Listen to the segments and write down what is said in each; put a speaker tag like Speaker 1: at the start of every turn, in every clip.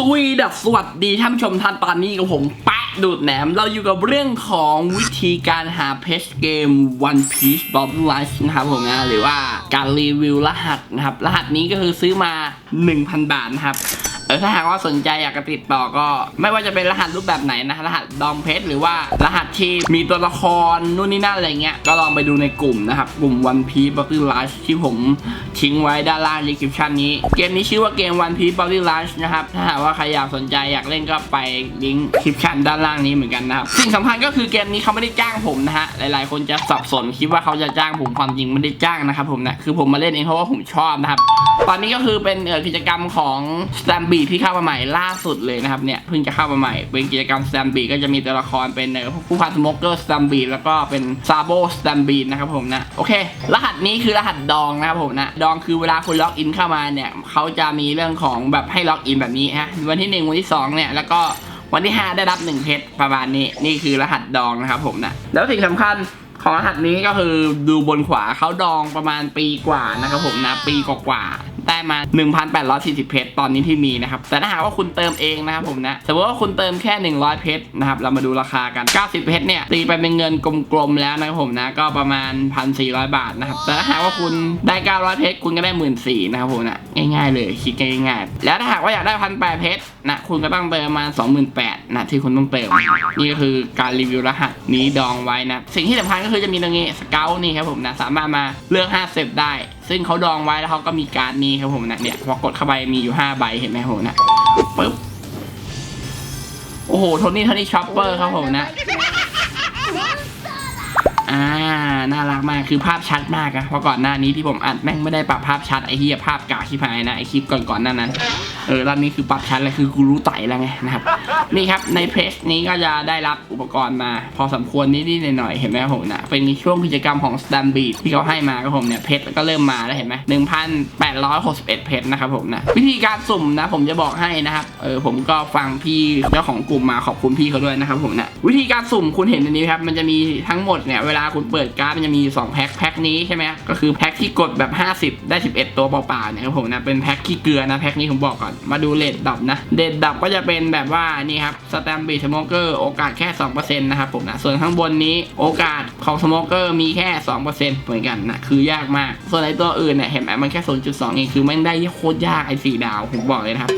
Speaker 1: สวีดัสสวัสดีท่านผู้ชมท่านตอนนี้กับผมแปะดูดแหนม เราอยู่กับเรื่องของวิธีการหาเพจเกม One Piece b o b b l i f e นะครับผมนะหรือว่าการรีวิวรหัสนะครับ รหัสนี้ก็คือซื้อมา1,000 บาทนะครับเออถ้าหากว่าสนใจอยากจะติดต่อก็ ไม่ว่าจะเป็นรหัสรูปแบบไหนนะรหัสดองเพชรหรือว่ารหัสที่มีตัวละครนู่นนี่นั่นอะไรเงี้ยก็ลองไปดูในกลุ่มนะครับกลุ่ม One Piece b o t t l e Rush ที่ผมทิ้งไว้ด้านล่าง description นี้ เกมนี้ชื่อว่าเกม One Piece b o t t l e Rush นะครับถ้าหากว่าใครอยากสนใจอยากเล่นก็ไปลิงก์ description ด้านล่างนี้เหมือนกันนะครับสิ่งสำคัญก็คือเกมนี้เขาไม่ได้จ้างผมนะฮะหลายๆ คนจะสับสนคิดว่าเขาจะจ้างผมความจริงไม่ได้จ้างนะครับผมนะคือผมมาเล่นเองเพราะว่าผมชอบนะครับตอนนี้ก็คือเป็นเอ่อกิจกรรมของ s t a m b e ที่เข้ามาใหม่ล่าสุดเลยนะครับเนี่ยเพิ่งจะเข้ามาใหม่ เป็นกิจกรรม s t a m b e ก็จะมีตัวละครเป็นผู้พันสโมกเกอร์ s t a m b e แล้วก็เป็นซาโบ s t a m b e นะครับผมนะโอเค รหัสนี้คือรหัสดองนะครับผมนะดองคือเวลาคุณล็อกอินเข้ามาเนี่ยเขาจะมีเรื่องของแบบให้ล็อกอินแบบนี้ฮะวันที่หนึ่งวันที่สองเนี่ยแล้วก็วันที่ห้าได้รับหนึ่งเพชรประมาณนี้นี่คือรหัสดองนะครับผมนะแล้วสิ่งสำคัญของรหัสนี้ก็คือดูบนขวาเขาดองประมาณปีกว่านะครับผมนะปีกว่า ได้มา 1,840 เพชรตอนนี้ที่มีนะครับ แต่ถ้าหากว่าคุณเติมเองนะครับผมนะ สมมติว่าคุณเติมแค่ 100 เพชรนะครับ เรามาดูราคากัน 90 เพชรเนี่ย ตีไปเป็นเงินกลมๆแล้วนะครับผมนะ ก็ประมาณ 1,400 บาทนะครับ แต่ถ้าหากว่าคุณได้ 900 เพชรคุณก็ได้ 14,000นะครับผมนะง่ายๆ เลยคิดง่ายๆ แล้วถ้าหากว่าอยากได้ 1,800 เพชรนะคุณก็ต้องเติมประมาณ28,000นะที่คุณต้องเติม นี่ก็คือการรีวิวรหัสนี้ดองไว้นะ สิ่งที่สำคัญก็คือจะมีตรงนี้สเกลนี่ครับผมนะสามารถมาเลือก5เซตได้ ซึ่งเขาดองไว้แล้วเขาก็มีการ์ดนี้ครับผมนะเนี่ยพอกดเข้าไปมีอยู่5ใบเห็นไหมครับผมนะปึ๊บโอ้โหโทนี่โทนี่ช็อปเปอร์ครับผมนะอ่าน่ารักมากคือภาพชัดมากอะเพราะก่อนหน้านี้ที่ผมอัดแม่งไม่ได้ปรับภาพชัดไอ้เหี้ยภาพกากที่พายนะไอ้คลิปก่อนๆหน้านั้น เออรอบนี้คือปรับชัดเลยคือกูรู้ไต่แล้วไงนะครับนี่ครับในเพจนี้ก็จะได้รับอุปกรณ์มา พอสมควรนิดๆหน่อยๆเห็นไหมครับผมนะเป็นช่วงกิจกรรมของ s t a m b e ที่เขาให้มาครับผมเนี่ยเพจก็เริ่มมาแล้วเห็นไหม1,861เอ็ดเพจนะครับผมนะวิธีการสุ่มนะผมจะบอกให้นะครับเออผมก็ฟังพี่เจ้าของกลุ่มมาขอบคุณพี่เขาด้วยนะครับผมนะวิธีการสุ่มคุณเห็นอันนี้ครับมันจะมีทั้งหมดเนี่ยเวลาคุณเปิดการ์ดมันจะมีสองแพ็คแพ็คนี้ใช่ไหมก็คือแพ็คที่กดแบบ 50 ได้ 11 ตัวเปล่าๆเนี่ยครับผมนะเป็นแพ็คขี้เกลือนะแพ็คนี้ผมบอกก่อนมาดูเลดดับนะเลดดับก็จะเป็นแบบว่านี่ครับสแตมบีสโมเกอร์โอกาสแค่2%นะครับผมนะส่วนข้างบนนี้โอกาสของสโมเกอร์มีแค่ 2%เหมือนกันนะคือยากมาก ส่วนไอตัวอื่นเนี่ยเห็นไหมมันแค่ 0.2 เองคือมันได้โคตรยากไอ้สี่ดาวผมบอกเลยนะครับ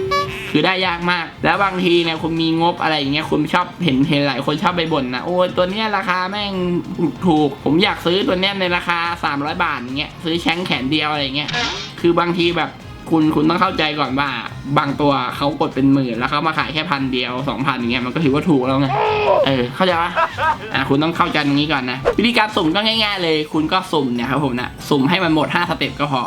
Speaker 1: คือได้ยากมาก แล้วบางทีเนี่ยคุณมีงบอะไรอย่างเงี้ยคุณชอบเห็นเห็นหลายคนชอบไปบ่นนะโอ้ตัวเนี้ยราคาแม่งถูก ผมอยากซื้อตัวเนี้ยในราคา 300 บาทอย่างเงี้ยซื้อแชงแขนเดียวอะไรเงี้ยคือบางทีแบบ คุณคุณต้องเข้าใจก่อนว่า บางตัวเขากดเป็นหมื่นแล้วเขามาขายแค่พันเดียวสองพันอย่างเงี้ยมันก็ถือว่าถูกแล้วไงเออเข้าใจปะอะคุณต้องเข้าใจตรงนี้ก่อนนะ วิธีการสุ่มก็ง่าย ๆ เลย คุณก็สุ่มเนี่ยครับผมนะสุ่มให้มันหมด 5 สเต็ปก็พอ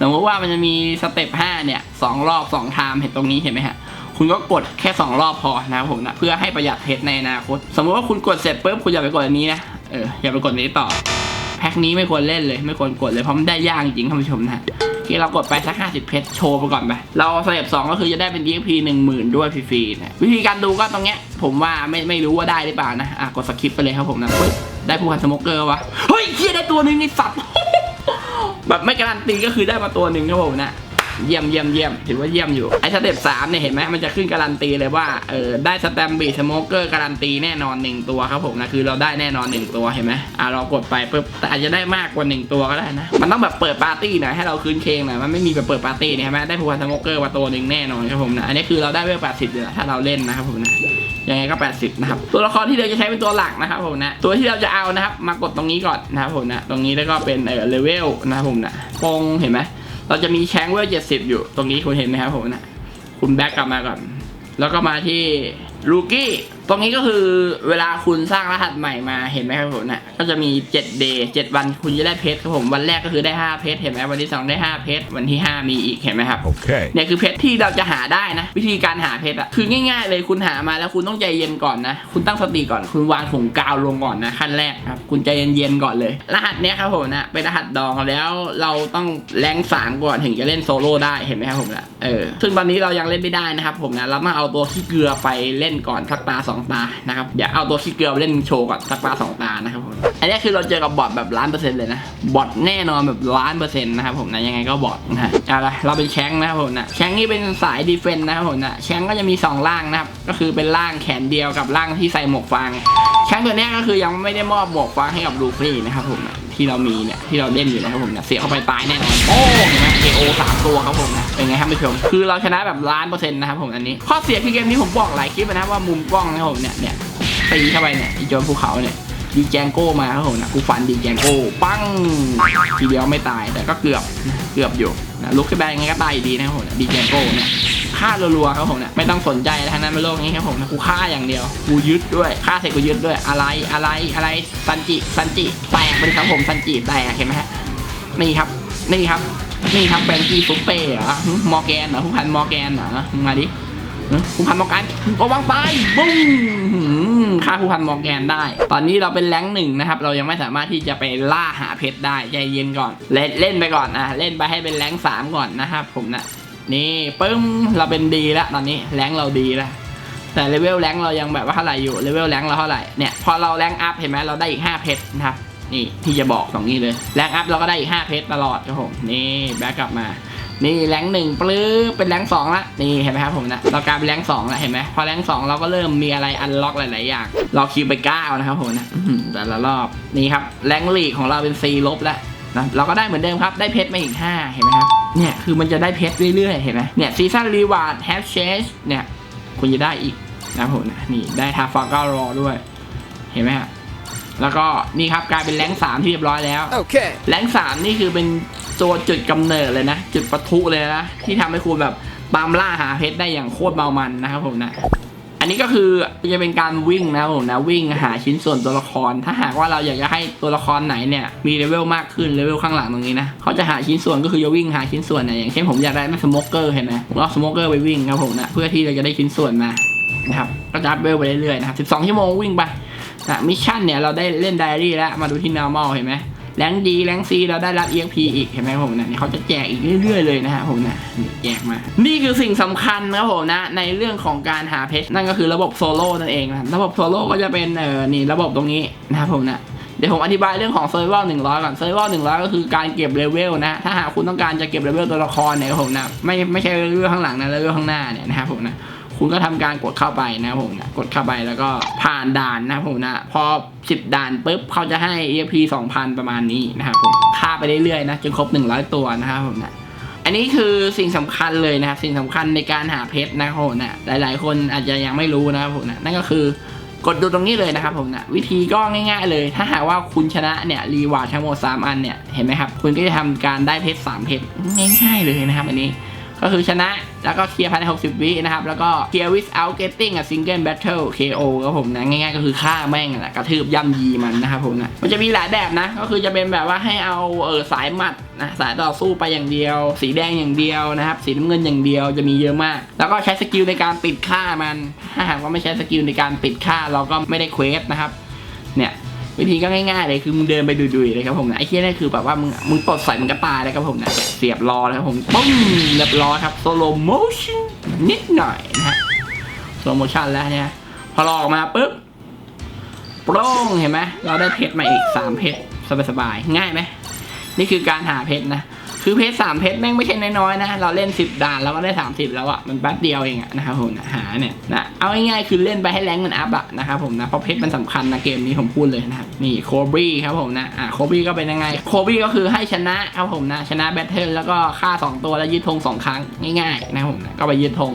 Speaker 1: สมมติว่ามันจะมีสเต็ป5เนี่ยสองรอบ2ไทม์เห็นตรงนี้เห็นไหมฮะคุณก็กดแค่ 2 รอบพอนะครับผมนะเพื่อให้ประหยัดเพชรในอนาคต สมมติว่าคุณกดเสร็จปุ๊บคุณอย่าไปกดอันนี้นะเอออย่าไปกดอันนี้ต่อแพ็คนี้ไม่ควรเล่นเลย ไม่ควรกดเลยเพราะมันได้ยากจริงๆท่านผู้ชมนะ ที่เรากดไปสัก 50 เพชรโชว์ไปก่อนไป เราสเต็ป2ก็คือจะได้เป็น DXP 10,000 ด้วยฟรีๆนะวิธีการดูก็ตรงเนี้ย ผมว่าไม่ไม่รู้ว่าได้หรือเปล่านะอะกดสคิปไปเลยครับผมนะปึ๊บได้ผู้พันสโมเกอร์วะเฮ้ยเฮียได้ตัวนึงไอ้สัตว์แบบไม่การันตีก็คือได้มาตัวหนึ่งครับผมนะ เยี่ยมเยี่ยมเยี่ยมถือว่าเยี่ยมอยู่ไอ้สเต็ปสามเนี่ยเห็นไหมมันจะขึ้นการันตีเลยว่าเออได้สแตมบีสโมเกอร์การันตีแน่นอนหนึ่งตัวครับผมนะคือเราได้แน่นอนหนึ่งตัวเห็นไหมอะเรากดไปปุ๊บแต่อาจจะได้มากกว่าหนึ่งตัวก็ได้นะ มันต้องแบบเปิดปาร์ตี้หน่อยให้เราคืนเคงหน่อยมันไม่มีแบบเปิดปาร์ตี้เนี่ยเห็นไหมได้ผูพันสโมเกอร์มาตัวหนึ่งแน่นอนครับผมนะอันนี้คือเราได้เวลแปดสิบอยู่แล้วถ้าเราเล่นนะครับผมนะยังไงก็ 80 นะครับ ตัวละครที่เราจะใช้เป็นตัวหลักนะครับผมนะ ตัวที่เราจะเอานะครับ มากดตรงนี้ก่อนนะครับผมนะ ตรงนี้แล้วก็เป็นเออเลเวลนะครับผมนะปงเห็นไหม เราจะมีแชงเวอร์70อยู่ตรงนี้คุณเห็นไหมครับผมนะ คุณแบ็กกลับมาก่อน แล้วก็มาที่ลูกี้ ตรงนี้ก็คือเวลาคุณสร้างรหัสใหม่มาเห็นไหมครับผมนะก็จะมี 7 day 7 วันคุณจะได้เพชรครับผมวันแรกก็คือได้ 5 เพชรเห็นไหมวันที่ 2 ได้ 5 เพชรวันที่ 5 มีอีกเห็นไหมครับ
Speaker 2: Okay.
Speaker 1: เนี่ยคือเพชรที่เราจะหาได้นะ วิธีการหาเพชรอะคือง่ายๆเลยคุณหามาแล้วคุณต้องใจเย็นก่อนนะ คุณตั้งสติก่อนคุณวางถุงกาวลงก่อนนะขั้นแรกครับคุณใจเย็นๆก่อนเลย รหัสเนี้ยครับผมนะเป็นรหัสดองแล้วเราต้องแรงสามก่อนถึงจะเล่นโซโล่ได้เห็นไหมครับผมนะเออซึ่งตอนนี้เรายังเล่นไม่ได้นะครับผมนะเราต้องเอาตัวขี้เกลือไปเล่นก่อนสักตาสององตานะครับเดี๋ยวเอาตัวขี้เกลือไปเล่นโชว์ก่อนสักปาสองตานะครับผมอันนี้คือเราเจอกับบอทแบบล้านเปอร์เซ็นต์เลยนะบอทแน่นอนแบบล้านเปอร์เซ็นต์นะครับผมนะยังไงก็บอทนะฮะอะไรเราเป็นแชงนะครับผมนะแชงนี่เป็นสายดีเฟนต์นะครับผมนะแชงก็จะมีสองร่างนะครับก็คือเป็นล่างแขนเดียวกับล่างที่ใส่หมวกฟางแชงตัวนี้ก็คือยังไม่ได้มอบหมวกฟางให้กับลูฟี่นะครับผมนะ ที่เรามีเนี่ยที่เราเล่นอยู่นะครับผมเนี่ยเสียเข้าไปตายแน่นอนโอ้เห็นไหม KO สามตัวครับผมนะเป็นไงครับผู้ชม คือเราชนะแบบล้านเปอร์เซ็นต์นะครับผมอันนี้ข้อเสียคือเกมนี้ผมบอกหลายคลิปนะว่ามุมกล้องนะครับผมเนี่ยเนี่ยตีเข้าไปเนี่ยอีโจนภูเขาเนี่ยดีแจงโก้มาครับผมนะกูฟันดีแจงโก้ ปั้งทีเดียวไม่ตายแต่ก็เกือบเกือบอยู่ ลุกขึ้นไปยังไงก็ตายดีนะครับผมดีแจงโก้เนี่ยฆ่ารัวๆครับผมเนี่ยไม่ต้องสนใจทั้งนั้นในโลกนี้ครับผมกูฆ่าอย่างเดียวกูยึดด้วยฆ่าเสร็จกูยึดด้วยอะไรอะไรอะไรซันจิซันจิแตกไปครับผมซันจิแตกเห็นไหมฮะนี่ครับนี่ครับนี่ครับแบงกี้ซุปเป้เหรอมอร์แกนเหรอผู้พันมอร์แกนเหรอมึงมาดิผู้พันมอร์แกนโอ้วางตายบุ้ง หืมฆ่าผู้พันมอร์แกนได้ ตอนนี้เราเป็นแรงหนึ่งนะครับ เรายังไม่สามารถที่จะไปล่าหาเพชรได้ใจเย็นก่อน เล่นเล่นไปก่อนอะเล่นไปให้เป็นแรงสามก่อนนะครับผมนะนี่ปึ้มเราเป็นดีแล้วตอนนี้แรงเราดีแล้วแต่เลเวลแรงเรายังแบบว่าเท่าไหร่อยู่เลเวลแรงเราเท่าไหร่เนี่ยพอเราแรงอัพเห็นไหมเราได้อีก5เพชรนะครับนี่ที่จะบอกตรงนี้เลยแรงอัพเราก็ได้อีก5เพชรตลอดครับผมนี่แบ็กกลับมา นี่แรงค์หนึ่งปลื้มเป็นแรงค์สองละนี่เห็นไหมครับผมนะเรากลายเป็นแรงค์สองแล้วเห็นไหมพอแรงค์สองเราก็เริ่มมีอะไรอันล็อกหลายๆอย่างเราคิวไปเก้านะครับผมนะอื้อหือแต่ละรอบนี่ครับแรงค์ลีกของเราเป็น C ลบแล้วนะเราก็ได้เหมือนเดิมครับได้เพชรมาอีก 5 เห็นไหมครับเนี่ยคือมันจะได้เพชรเรื่อยๆ เห็นไหมเนี่ยซีซันรีวาร์ดแฮปเชสเนี่ยคุณจะได้อีกนะครับผมนะนี่ได้ทาฟาก้ารอด้วย เห็นไหมฮะแล้วก็นี่ครับกลายเป็นแรงค์สามที่เรียบร้อยแล้ว
Speaker 2: Okay.
Speaker 1: แรงค์สามนี่คือเป็น ตัวจุดกำเนิดเลยนะ จุดปะทุเลยนะ ที่ทำให้คุณแบบตามล่าหาเพชรได้อย่างโคตรเมามันนะครับผมนะ อันนี้ก็คือจะเป็นการวิ่งนะครับผมนะวิ่งหาชิ้นส่วนตัวละคร ถ้าหากว่าเราอยากจะให้ตัวละครไหนเนี่ย มีเลเวลมากขึ้นเลเวลข้างหลังตรงนี้นะเขาจะหาชิ้นส่วนก็คือจะวิ่งหาชิ้นส่วนเนี่ยอย่างเช่นผมอยากได้แม่สโมกเกอร์เห็นไหมผมเอาสโมกเกอร์ไปวิ่งครับผมนะเพื่อที่เราจะได้ชิ้นส่วนมานะครับก็จะอัพเวลไปเรื่อยๆนะครับ12ชั่วโมงวิ่งไปนะมิชชั่นเนี่ยเราได้เล่นไดอารี่แล้วมาดูที่ normal เห็นไหม แรงดีแรงซีเราได้รับ EXP อีกเห็นไหมผมนะเนี่ยเขาจะแจกอีกเรื่อยๆเลยนะฮะผมนะนี่แจกมา นี่คือสิ่งสำคัญนะครับผมนะในเรื่องของการหาเพชรนั่นก็คือระบบโซโล่นั่นเองนะระบบโซโล่ก็จะเป็นเออนี่ระบบตรงนี้นะครับผมนะเดี๋ยวผมอธิบายเรื่องของเซอร์ไวลหนึ่งร้อยก่อนเซอร์ไวลหนึ่งร้อยก็คือการเก็บเลเวลนะ ถ้าหากคุณต้องการจะเก็บเลเวลตัวละครเนี่ยผมนะไม่ไม่ใช่เลเวลข้างหลังนะเลเวลข้างหน้าเนี่ยนะครับผมนะ คุณก็ทำการกดเข้าไปนะผมนะกดเข้าไปแล้วก็ผ่านด่านนะผมนะพอ 10 ด่านปุ๊บเขาจะให้ EXP 2,000 ประมาณนี้นะครับผมค่าไปเรื่อยๆนะจนครบ 100 ตัวนะครับผมนะอันนี้คือสิ่งสำคัญเลยนะครับสิ่งสำคัญในการหาเพชรนะครับผมนะหลาย ๆ คนอาจจะยังไม่รู้นะครับผมนะนั่นก็คือกดดูตรงนี้เลยนะครับผมนะวิธีก็ง่าย ๆ เลย ถ้าหากว่าคุณชนะเนี่ยรีวาร์ดทั้งหมด3อันเนี่ยเห็นไหมครับ คุณก็จะทำการได้เพชร3เพชรง่ายๆเลยนะครับอันนี้ ก็คือชนะ แล้วก็เคลียร์ภายใน 60 วินะครับ แล้วก็เคลียร์ without getting a single battle KO ครับผมนะ ง่ายๆ ก็คือฆ่าแม่งนั่นแหละกระทืบย่ำยีมันนะครับผมนะ มันจะมีหลายแบบนะ ก็คือจะเป็นแบบว่าให้เอาเออสายหมัดนะสายต่อสู้ไปอย่างเดียว สีแดงอย่างเดียวนะครับ สีน้ำเงินอย่างเดียวจะมีเยอะมาก แล้วก็ใช้สกิลในการปิดฆ่ามัน ถ้าหากว่าไม่ใช้สกิลในการปิดฆ่าเราก็ไม่ได้เควสนะครับ เนี่ย วิธีก็ง่ายๆเลยคือมึงเดินไปดุยๆเลยครับผมนะไอ้เหี้ยนี่คือแบบว่ามึงมึงปลดใส่มันก็ตายเลยครับผมนะเสียบรอเลยครับผมปุ้งเรียบร้อยครับโซโลโมชั่นนิดหน่อยนะฮะโซโลโมชั่นแล้วเนี่ยพอรอออกมาปุ๊บโปร่งเห็นไหมเราได้เพชรมาอีกสามเพชรสบายๆง่ายไหมนี่คือการหาเพชรนะ คือเพชรสามเพชรแม่งไม่ใช่น้อยๆนะ เราเล่นสิบด่านเราก็ได้สามสิบแล้วอะมันแป๊บเดียวเองอะนะครับผมหาเนี่ยนะ เอาง่ายๆคือเล่นไปให้แรงมันอัพอะนะครับผมนะ เพราะเพชรมันสำคัญนะเกมนี้ผมพูดเลยนะครับนี่โคบี้ครับผมนะ อ่าโคบี้ก็เป็นยังไง โคบี้ก็คือให้ชนะครับผมนะ ชนะแบทเทิลแล้วก็ฆ่าสองตัวแล้วยึดธงสองครั้งง่ายๆนะครับผมนะก็ไปยึดธง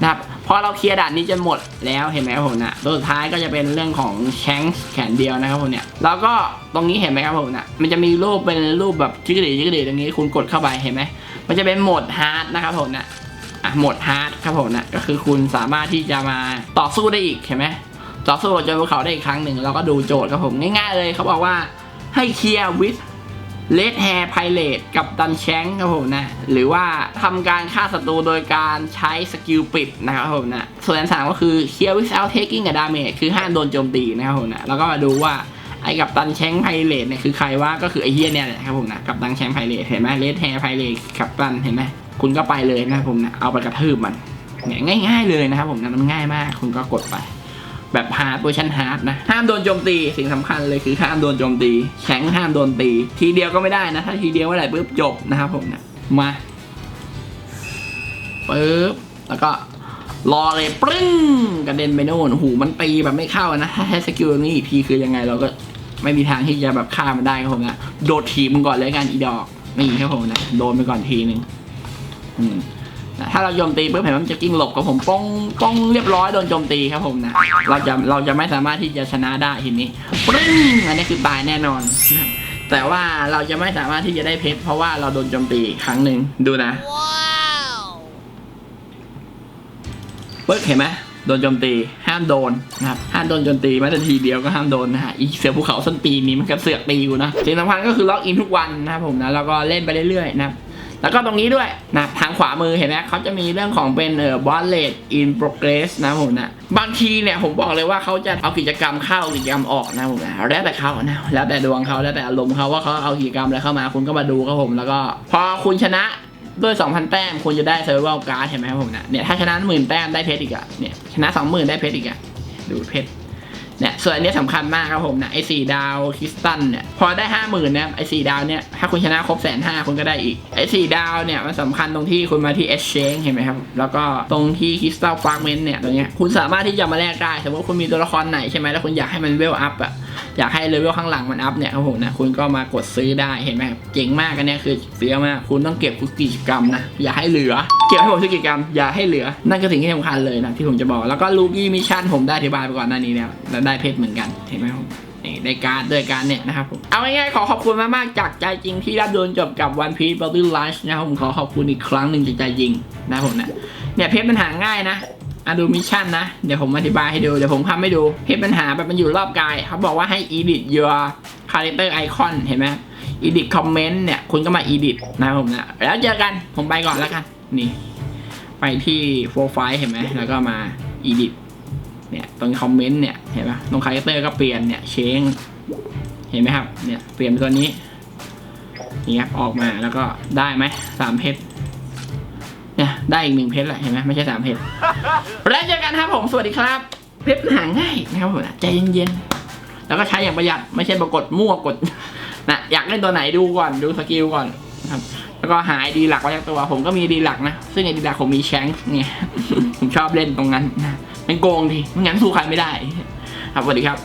Speaker 1: นะครับ พอเราเคลียร์ด่านนี้จนหมดแล้วเห็นไหมครับผมนะตัวสุดท้ายก็จะเป็นเรื่องของแชงแขนเดียวนะครับผมเนี่ยแล้วก็ตรงนี้เห็นไหมครับผมนะมันจะมีรูปเป็นรูปแบบจิกกระดีจิกกระดีตรงนี้คุณกดเข้าไปเห็นไหมมันจะเป็นโหมดฮาร์ดนะครับผมนะอะโหมดฮาร์ดครับผมนะก็คือคุณสามารถที่จะมาต่อสู้ได้อีกเห็นไหมต่อสู้จนภูเขาได้อีกครั้งหนึ่งแล้วก็ดูโจทย์ครับผมง่ายๆเลยเขาบอกว่าให้เคลียร์วิส เลดแฮร์ไพเรตกับดันแชงครับผมนะ หรือว่าทำการฆ่าศัตรูโดยการใช้สกิลปิดนะครับผมนะ ส่วนอันสามก็คือ clear without taking a damage คือห้ามโดนโจมตีนะครับผมนะ แล้วก็มาดูว่าไอ้กับดันแชงไพเรตเนี่ยคือใครว่าก็คือไอ้เฮียเนี่ยแหละครับผมนะกับดันแชงไพเรตเห็นไหมเลดแฮร์ไพเรตกับดันเห็นไหมคุณก็ไปเลยนะครับผมนะเอาไปกระทืบมันเนี่ยง่าย ๆ เลยนะครับผมนะมันง่ายมากคุณก็กดไป แบบฮาร์ดเวอร์ชันฮาร์ดนะ ห้ามโดนโจมตีสิ่งสำคัญเลยคือห้ามโดนโจมตี แข็งห้ามโดนตี ทีเดียวก็ไม่ได้นะ ถ้าทีเดียวเมื่อไหร่ปุ๊บจบนะครับผมนะมาปุ๊บแล้วก็รอเลยปรึ้งกระเด็นไปโน่นหูมันตีแบบไม่เข้านะถ้าใช้สกิลนี้อีกทีคือยังไงเราก็ไม่มีทางที่จะแบบฆ่ามันได้ครับผมนะโดดถีบมันก่อนเลยกันอีดอกนี่ครับผมนะโดนไปก่อนทีหนึ่งอืม ถ้าเราโจมตีปุ๊บเห็นว่ามันจะกิ้งหลบกับผมป้องป้องเรียบร้อยโดนโจมตีครับผมนะเราจะเราจะไม่สามารถที่จะชนะได้ทีนี้ปรึ้งอันนี้คือตายแน่นอนนะครับแต่ว่าเราจะไม่สามารถที่จะได้เพชรเพราะว่าเราโดนโจมตีอีกครั้งหนึ่งดูนะปึ๊กเห็นไหมโดนโจมตีห้ามโดนนะครับห้ามโดนโจมตีแม้แต่ทีเดียวก็ห้ามโดนนะฮะอีเสือภูเขาส้นตีนนี้มันก็เสือกตีอยู่นะสิ่งสำคัญก็คือล็อกอินทุกวันนะครับผมนะแล้วก็เล่นไปเรื่อยๆนะครับ แล้วก็ตรงนี้ด้วยนะทางขวามือเห็นไหมเขาจะมีเรื่องของเป็นเอ่อบอสเลดอินโปรเกรสนะผมนะบางทีเนี่ยผมบอกเลยว่าเขาจะเอากิจกรรมเข้ากิจกรรมออกนะผมนะแล้วแต่เขานะแล้วแต่ดวงเขาแล้วแต่อารมณ์เขาว่าเขาเอากิจกรรมอะไรเข้ามาคุณก็มาดูครับผมแล้วก็ พอคุณชนะด้วย 2,000 แต้มคุณจะได้เซอร์ไวลการ์ดเห็นไหมครับผมนะเนี่ยถ้าชนะหมื่นแต้มได้เพชรอีกอะเนี่ยชนะ 20,000 ได้เพชรอีกอะดูเพชร ส่วนอันนี้สำคัญมากครับผมนะไอ้สี่ดาวคริสตัลเนี่ยพอได้ห้าหมื่นเนี่ยไอ้สี่ดาวเนี่ยถ้าคุณชนะครบแสนห้าคุณก็ได้อีกไอ้สี่ดาวเนี่ยมันสำคัญตรงที่คุณมาที่เอชเชงเห็นไหมครับ แล้วก็ตรงที่คริสตัลฟาร์เมนต์เนี่ยตรงเนี้ยคุณสามารถที่จะมาแลกได้สมมติคุณมีตัวละครไหนใช่ไหมแล้วคุณอยากให้มันเวลอัพอะ อยากให้เลเวลข้างหลังมันอัพเนี่ยครับผมนะคุณก็มากดซื้อได้เห็นไหมเจ๋งมากอันเนี้ยคือเสียมากคุณต้องเก็บทุกกิจกรรมนะอย่าให้เหลือ เก็บให้หมดทุกกิจกรรมอย่าให้เหลือ นั่นก็สิ่งที่สำคัญเลยนะที่ผมจะบอกแล้วก็ลูกี้มิชชั่นผมได้อธิบายไปก่อนหน้านี้แล้วแล้วได้เพชรเหมือนกันเห็นไหมครับนี่ได้การด้วยการเนี่ยนะครับผมเอาง่ายๆขอขอบคุณมากๆจากใจจริงที่รับโดนจบกับ One Piece Battle Lunch นะครับผมขอขอบคุณอีกครั้งหนึ่งจากใจจริงนะผมนะเนี่ยเพชรมันหาง่ายนะ อะดูมิชชั่นนะ เดี๋ยวผมอธิบายให้ดู เดี๋ยวผมทำให้ดูเพชรมันหาแบบมันอยู่รอบกาย เขาบอกว่าให้ edit your character icon เห็นไหม edit comment เนี่ย คุณก็มา edit นะผมนะ แล้วเจอกัน ผมไปก่อนแล้วกัน นี่ ไปที่โปรไฟล์เห็นไหม แล้วก็มา edit เนี่ย ตรงคอมเมนต์เนี่ย เห็นปะตรงคาแรคเตอร์ก็เปลี่ยนเนี่ย เชง เห็นไหมครับ เนี่ย เปลี่ยนเป็นตัวนี้นี่ครับออกมาแล้วก็ได้ไหมสามเพชร เนี่ยได้อีกหนึ่งเพชรแหละเห็นไหมไม่ใช่สามเพชรแล้วเจอกันครับผมสวัสดีครับ เพชรหาง่ายนะครับผมใจเย็นๆแล้วก็ใช้อย่างประหยัดไม่ใช่ปรากฏมั่วกดนะอยากเล่นตัวไหนดูก่อนดูสกิลก่อนนะครับแล้วก็หายดีหลักไว้จากตัวผมก็มีดีหลักนะ ซึ่งไอ้ดีหลักผมมีแชงค์เนี่ยผมชอบเล่นตรงนั้นนะเป็นโกงดีไม่งั้นสู้ใครไม่ได้ ครับสวัสดีครับ